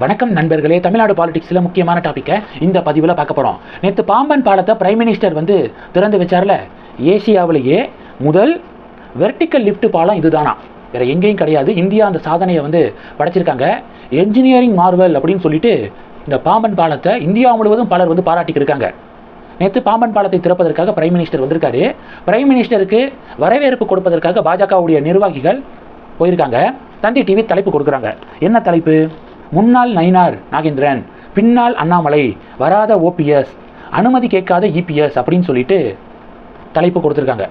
வணக்கம் நண்பர்களே தமிழ்நாடு பாலிடிக்ஸில் முக்கியமான டாப்பிக்கை இந்த பதிவில் பார்க்க போகிறோம் நேற்று பாம்பன் பாலத்தை பிரைம் மினிஸ்டர் வந்து திறந்து வச்சார்ல ஏசியாவிலேயே முதல் வெர்டிக்கல் லிஃப்ட் பாலம் இதுதானா? வேற எங்கேயும் கிடையாது. இந்தியா அந்த சாதனையை வந்து படைச்சிருக்காங்க. என்ஜினியரிங் மார்வல் அப்படின்னு சொல்லிட்டு இந்த பாம்பன் பாலத்தை இந்தியா முழுவதும் பலர் வந்து பாராட்டிக்கிருக்காங்க நேற்று பாம்பன் பாலத்தை திறப்பதற்காக பிரைம் மினிஸ்டர் வந்திருக்காரு. பிரைம் மினிஸ்டருக்கு வரவேற்பு கொடுப்பதற்காக பாஜகவுடைய நிர்வாகிகள் போயிருக்காங்க. தந்தி டிவி தலைப்பு கொடுக்குறாங்க. என்ன தலைப்பு? முன்னாள் நயினார் நாகேந்திரன் பின்னால் அண்ணாமலை வராத ஓபிஎஸ் அனுமதி கேட்காத இபிஎஸ் அப்படின்னு சொல்லிட்டு தலைப்பு கொடுத்துருக்காங்க.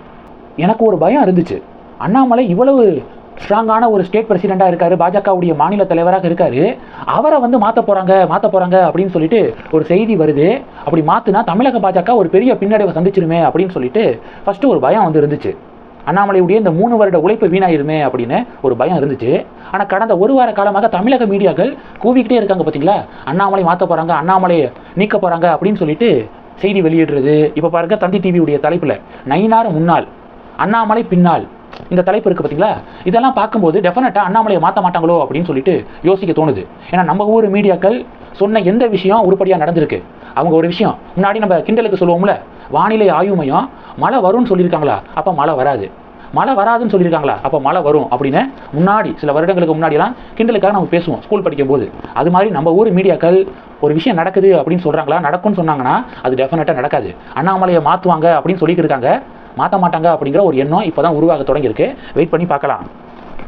எனக்கு ஒரு பயம் இருந்துச்சு. அண்ணாமலை இவ்வளவு ஸ்ட்ராங்கான ஒரு ஸ்டேட் பிரசிடெண்ட்டாக இருக்காரு பாஜகவுடைய மாநில தலைவராக இருக்காரு அவரை வந்து மாற்ற போகிறாங்க மாற்ற போகிறாங்க அப்படின்னு சொல்லிட்டு ஒரு செய்தி வருது. அப்படி மாற்றினா தமிழக பாஜக ஒரு பெரிய பின்னடைவை சந்திச்சிருமே அப்படின்னு சொல்லிட்டு ஃபஸ்ட்டு ஒரு பயம் வந்து இருந்துச்சு. அண்ணாமலையுடைய இந்த மூணு வருட உழைப்பு வீணாயிருமே அப்படின்னு ஒரு பயம் இருந்துச்சு. ஆனால் கடந்த ஒரு வார காலமாக தமிழக மீடியாக்கள் கூவிக்கிட்டே இருக்காங்க பார்த்தீங்களா அண்ணாமலை மாற்ற போகிறாங்க அண்ணாமலையை நீக்க போகிறாங்க அப்படின்னு சொல்லிட்டு செய்தி வெளியிடுறது. இப்போ பாருங்க தந்தி டிவியுடைய தலைப்பில் நைனார் முன்னாள் அண்ணாமலை பின்னால். இந்த தலைப்பு இருக்குது பார்த்தீங்களா இதெல்லாம் பார்க்கும்போது டெஃபினட்டாக அண்ணாமலையை மாற்ற மாட்டாங்களோ அப்படின்னு சொல்லிட்டு யோசிக்க தோணுது. ஏன்னா நம்ம ஊர் மீடியாக்கள் சொன்ன எந்த விஷயம் உருப்படியாக நடந்திருக்கு? அவங்க ஒரு விஷயம். முன்னாடி நம்ம கிண்டலுக்கு சொல்லுவோம்ல வானிலை ஆய்வு மையம் மழை வரும்னு சொல்லியிருக்காங்களா? அப்போ மழை வராது. மழை வராதுன்னு சொல்லியிருக்காங்களா? அப்போ மழை வரும் அப்படின்னு முன்னாடி சில வருடங்களுக்கு முன்னாடிலாம் கிண்டலுக்காக நம்ம பேசுவோம் ஸ்கூல் படிக்கும் போது அது மாதிரி நம்ம ஊர் மீடியாக்கள் ஒரு விஷயம் நடக்குது அப்படின்னு சொல்கிறாங்களா நடக்கும்னு சொன்னாங்கன்னா அது டெஃபினட்டாக நடக்காது. அண்ணாமலையை மாற்றுவாங்க அப்படின்னு சொல்லியிருக்காங்க மாற்ற மாட்டாங்க அப்படிங்கிற ஒரு எண்ணம் இப்போ தான் உருவாக தொடங்கியிருக்கு. வெயிட் பண்ணி பார்க்கலாம்.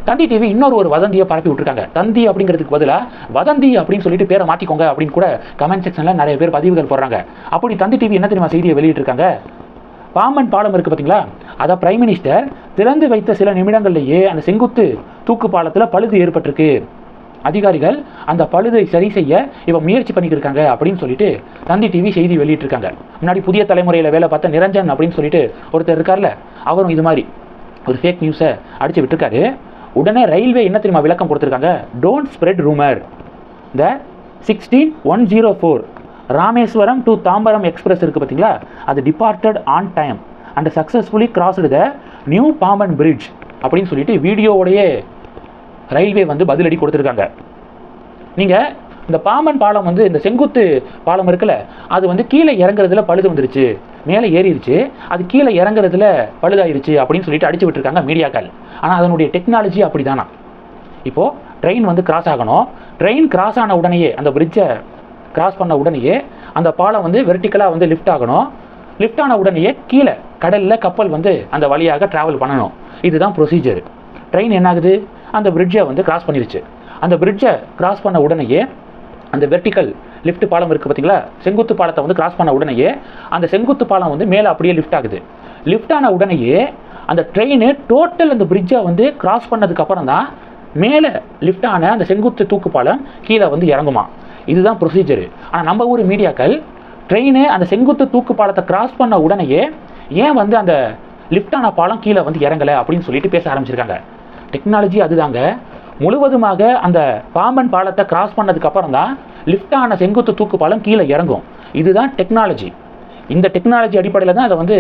தந்தி டிவி இன்னொரு ஒரு வதந்தியை பரப்பி விட்டுருக்காங்க. தந்தி அப்படிங்கிறதுக்கு பதிலாக வதந்தி அப்படின்னு சொல்லிட்டு பேரை மாற்றிக்கோங்க அப்படின்னு கூட கமெண்ட் செக்ஷனில் நிறைய பேர் பதிவுகள் போடுறாங்க. அப்படி தந்தி டிவி என்ன தெரியுமா செய்தியை வெளியிட்டிருக்காங்க? பாம்பன் பாலம் இருக்குது பார்த்தீங்களா அதை பிரைம் மினிஸ்டர் திறந்து வைத்த சில நிமிடங்கள்லேயே அந்த செங்குத்து தூக்கு பாலத்தில் பழுது ஏற்பட்டிருக்கு. அதிகாரிகள் அந்த பழுதை சரி செய்ய இவன் முயற்சி பண்ணிட்டு இருக்காங்க அப்படின்னு சொல்லிட்டு தந்தி டிவி செய்தி வெளியிட்டிருக்காங்க. முன்னாடி புதிய தலைமுறையில் வேலை பார்த்த நிரஞ்சன் அப்படின்னு சொல்லிட்டு ஒருத்தர் இருக்கார்ல அவரும் இது மாதிரி ஒரு ஃபேக் நியூஸை அடிச்சு விட்டுருக்காரு. உடனே ரயில்வே என்ன தெரியுமா விளக்கம் கொடுத்துருக்காங்க? Don't spread rumour the sixteen one zero four Rameswaram to Tambaram express இருக்குது பார்த்தீங்களா அது departed on time and successfully crossed the new Pamban bridge அப்படின்னு சொல்லிட்டு வீடியோவோடையே ரயில்வே வந்து பதிலடி கொடுத்துருக்காங்க. நீங்கள் இந்த பாம்பன் பாலம் வந்து இந்த செங்குத்து பாலம் இருக்குல்ல அது வந்து கீழே இறங்குறதுல பழுது வந்துருச்சு. மேலே ஏறிடுச்சு அது கீழே இறங்குறதுல பழுதாயிருச்சு அப்படின்னு சொல்லிட்டு அடிச்சு விட்டுருக்காங்க மீடியாக்கள். ஆனால் அதனுடைய டெக்னாலஜி அப்படி தானா இப்போது ட்ரெயின் வந்து கிராஸ் ஆகணும். ட்ரெயின் கிராஸ் ஆன உடனேயே அந்த பிரிட்ஜை கிராஸ் பண்ண உடனேயே அந்த பாலம் வந்து வெர்டிக்கலாக வந்து லிஃப்ட் ஆகணும். லிஃப்ட் ஆன உடனேயே கீழே கடலில் கப்பல் வந்து அந்த வழியாக ட்ராவல் பண்ணணும். இதுதான் ப்ரொசீஜர் ட்ரெயின் என்ன ஆகுது அந்த பிரிட்ஜை வந்து கிராஸ் பண்ணிருச்சு. அந்த பிரிட்ஜை கிராஸ் பண்ண உடனேயே அந்த வெர்டிக்கல் லிஃப்ட் பாலம் இருக்குது பார்த்தீங்களா செங்குத்து பாலத்தை வந்து கிராஸ் பண்ண உடனேயே அந்த செங்குத்து பாலம் வந்து மேலே அப்படியே லிஃப்ட் ஆகுது. லிஃப்ட் ஆன உடனேயே அந்த ட்ரெயின் டோட்டல் அந்த பிரிட்ஜை வந்து கிராஸ் பண்ணதுக்கப்புறம் தான் மேலே லிஃப்ட் ஆன அந்த செங்குத்து தூக்கு பாலம் கீழே வந்து இறங்குமா. இதுதான் ப்ரொசீஜரு ஆனால் நம்ம ஊர் மீடியாக்கள் ட்ரெயின் அந்த செங்குத்து தூக்கு பாலத்தை கிராஸ் பண்ண உடனேயே ஏன் வந்து அந்த லிஃப்டான பாலம் கீழே வந்து இறங்கலை அப்படின்னு சொல்லிட்டு பேச ஆரம்பிச்சிருக்காங்க. டெக்னாலஜி அதுதாங்க. முழுவதுமாக அந்த பாம்பன் பாலத்தை கிராஸ் பண்ணதுக்கப்புறம் தான் லிஃப்டான செங்குத்து தூக்கு பாலம் கீழே இறங்கும். இதுதான் டெக்னாலஜி இந்த டெக்னாலஜி அடிப்படையில் தான் அதை வந்து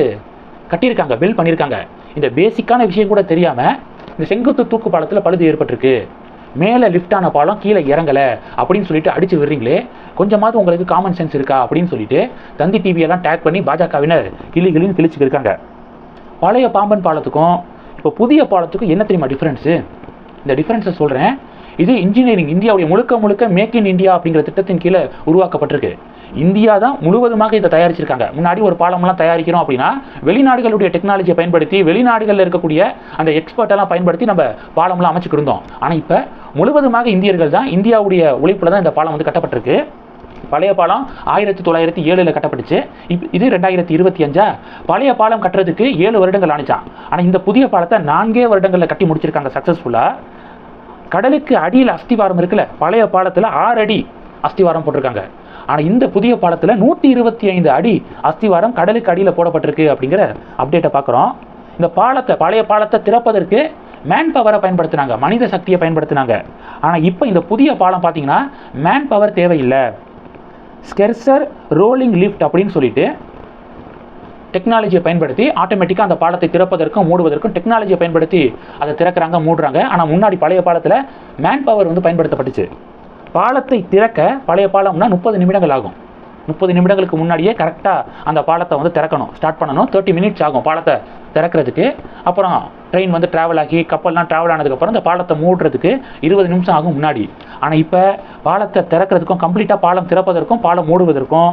கட்டியிருக்காங்க பில் பண்ணியிருக்காங்க. இந்த பேசிக்கான விஷயம் கூட தெரியாமல் இந்த செங்குத்து தூக்கு பாலத்தில் பழுது ஏற்பட்டிருக்கு. மேலே லிஃப்டான பாலம் கீழே இறங்கலை அப்படின்னு சொல்லிட்டு அடிச்சு விடுறீங்களே கொஞ்சமாவது உங்களுக்கு காமன் சென்ஸ் இருக்கா அப்படின்னு சொல்லிட்டு தந்தி டிவியெல்லாம் டேக் பண்ணி பாஜகவினர் கிளி கிளின்னு இருக்காங்க. பழைய பாம்பன் பாலத்துக்கும் இப்போ புதிய பாலத்துக்கும் என்ன தெரியுமா டிஃப்ரென்ஸு இந்த டிஃப்ரென்ஸை சொல்கிறேன் இது இன்ஜினியரிங் இந்தியாவுடைய முழுக்க முழுக்க மேக் இன் இந்தியா அப்படிங்கிற திட்டத்தின் கீழே உருவாக்கப்பட்டிருக்கு. இந்தியா தான் முழுவதுமாக இதை தயாரிச்சிருக்காங்க. முன்னாடி ஒரு பாலம்லாம் தயாரிக்கிறோம் அப்படின்னா வெளிநாடுகளுடைய டெக்னாலஜியை பயன்படுத்தி வெளிநாடுகளில் இருக்கக்கூடிய அந்த எக்ஸ்பர்ட்டெல்லாம் பயன்படுத்தி நம்ம பாலம்லாம் அமைச்சுக்கிட்டு இருந்தோம். ஆனால் இப்போ முழுவதுமாக இந்தியர்கள் தான் இந்தியாவுடைய உழைப்பில் தான் இந்த பாலம் வந்து கட்டப்பட்டிருக்கு. பழைய பாலம் ஆயிரத்தி தொள்ளாயிரத்தி ஏழில் கட்டப்பட்டுச்சு. இப் இது ரெண்டாயிரத்தி இருபத்தி அஞ்சா? பழைய பாலம் கட்டுறதுக்கு ஏழு வருடங்கள் ஆனிச்சான் ஆனால் இந்த புதிய பாலத்தை நான்கே வருடங்களில் கட்டி முடிச்சிருக்காங்க சக்ஸஸ்ஃபுல்லாக கடலுக்கு அடியில் அஸ்திவாரம் இருக்குல்ல பழைய பாலத்தில் ஆறு அடி அஸ்திவாரம் போட்டிருக்காங்க. ஆனால் இந்த புதிய பாலத்தில் நூற்றி இருபத்தி ஐந்து அடி அஸ்திவாரம் கடலுக்கு அடியில் போடப்பட்டிருக்கு அப்படிங்கிற அப்டேட்டை பார்க்குறோம். இந்த பாலத்தை பழைய பாலத்தை திறப்பதற்கு மேன் பவரை பயன்படுத்தினாங்க மனித சக்தியை பயன்படுத்தினாங்க. ஆனால் இப்போ இந்த புதிய பாலம் பார்த்தீங்கன்னா மேன் பவர் தேவையில்லை. ஸ்கெர்சர் ரோலிங் லிஃப்ட் அப்படின்னு சொல்லிட்டு டெக்னாலஜியை பயன்படுத்தி ஆட்டோமேட்டிக்காக அந்த பாலத்தை திறப்பதற்கும் மூடுவதற்கும் டெக்னாலஜியை பயன்படுத்தி அதை திறக்கிறாங்க மூடுறாங்க. ஆனால் முன்னாடி பழைய பாலத்தில் மேன் பவர் வந்து பயன்படுத்தப்பட்டுச்சு. பாலத்தை திறக்க பழைய பாலம்னா முப்பது நிமிடங்கள் ஆகும். முப்பது நிமிடங்களுக்கு முன்னாடியே கரெக்டாக அந்த பாலத்தை வந்து திறக்கணும். ஸ்டார்ட் பண்ணணும். தேர்ட்டி மினிட்ஸ் ஆகும் பாலத்தை திறக்கிறதுக்கு. அப்புறம் ட்ரெயின் வந்து ட்ராவல் ஆகி கப்பல்லாம் ட்ராவல் ஆனதுக்கப்புறம் அந்த பாலத்தை மூடுறதுக்கு இருபது நிமிஷம் ஆகும் முன்னாடி. ஆனால் இப்போ பாலத்தை திறக்கிறதுக்கும் கம்ப்ளீட்டாக பாலம் திறப்பதற்கும் பாலம் மூடுவதற்கும்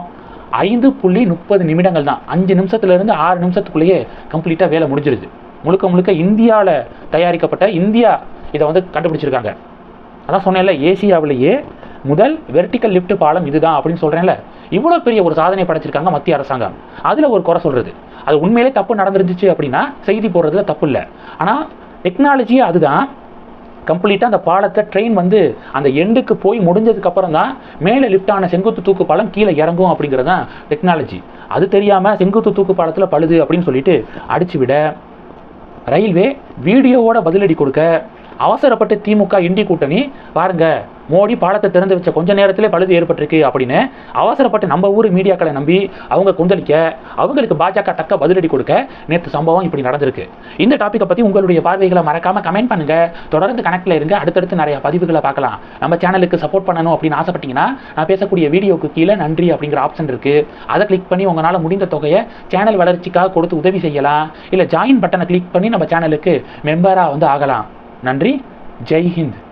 ஐந்து புள்ளி முப்பது நிமிடங்கள் தான். அஞ்சு நிமிஷத்துலேருந்து ஆறு நிமிஷத்துக்குள்ளேயே கம்ப்ளீட்டாக வேலை முடிஞ்சிருது முழுக்க முழுக்க இந்தியாவில் தயாரிக்கப்பட்ட இந்தியா இதை வந்து கண்டுபிடிச்சிருக்காங்க. அதான் சொன்னேன்ல ஏசியாவிலேயே முதல் வெர்டிக்கல் லிஃப்ட் பாலம் இதுதான் அப்படின்னு சொல்கிறேன்ல இவ்வளோ பெரிய ஒரு சாதனை படைச்சிருக்காங்க மத்திய அரசாங்கம். அதில் ஒரு குறை சொல்கிறது அது உண்மையிலே தப்பு நடந்துருந்துச்சு அப்படின்னா செய்தி போடுறதுல தப்பு இல்லை. ஆனால் டெக்னாலஜியே அதுதான். கம்ப்ளீட்டாக அந்த பாலத்தை ட்ரெயின் வந்து அந்த எண்டுக்கு போய் முடிஞ்சதுக்கப்புறம் தான் மேலே லிஃப்டான செங்குத்து தூக்கு பாலம் கீழே இறங்கும் அப்படிங்கிறது தான் டெக்னாலஜி அது தெரியாமல் செங்குத்து தூக்கு பாலத்தில் பழுது அப்படின்னு சொல்லிட்டு அடிச்சு விட. ரயில்வே வீடியோவோட பதிலடி கொடுக்க. அவசரப்பட்டு திமுக இண்டி கூட்டணி பாருங்க மோடி பாலத்தை திறந்து வச்ச கொஞ்ச நேரத்திலே பழுது ஏற்பட்டிருக்கு அப்படின்னு அவசரப்பட்டு நம்ம ஊர் மீடியாக்களை நம்பி அவங்க கொந்தளிக்க அவங்களுக்கு பாஜக தக்க பதிலடி கொடுக்க நேற்று சம்பவம் இப்படி நடந்திருக்கு. இந்த டாப்பிக்கை பற்றி உங்களுடைய பார்வைகளை மறக்காம கமெண்ட் பண்ணுங்க. தொடர்ந்து கணக்கில் இருங்க. அடுத்தடுத்து நிறைய பதிவுகளை பார்க்கலாம். நம்ம சேனலுக்கு சப்போர்ட் பண்ணணும் அப்படின்னு ஆசைப்பட்டீங்கன்னா நான் பேசக்கூடிய வீடியோக்கு கீழே நன்றி அப்படிங்கிற ஆப்ஷன் இருக்கு. அதை கிளிக் பண்ணி உங்களால் முடிந்த தொகையை சேனல் வளர்ச்சிக்காக கொடுத்து உதவி செய்யலாம். இல்லை ஜாயின் பட்டனை கிளிக் பண்ணி நம்ம சேனலுக்கு மெம்பராக வந்து ஆகலாம். நன்றி. ஜெய் ஹிந்த்.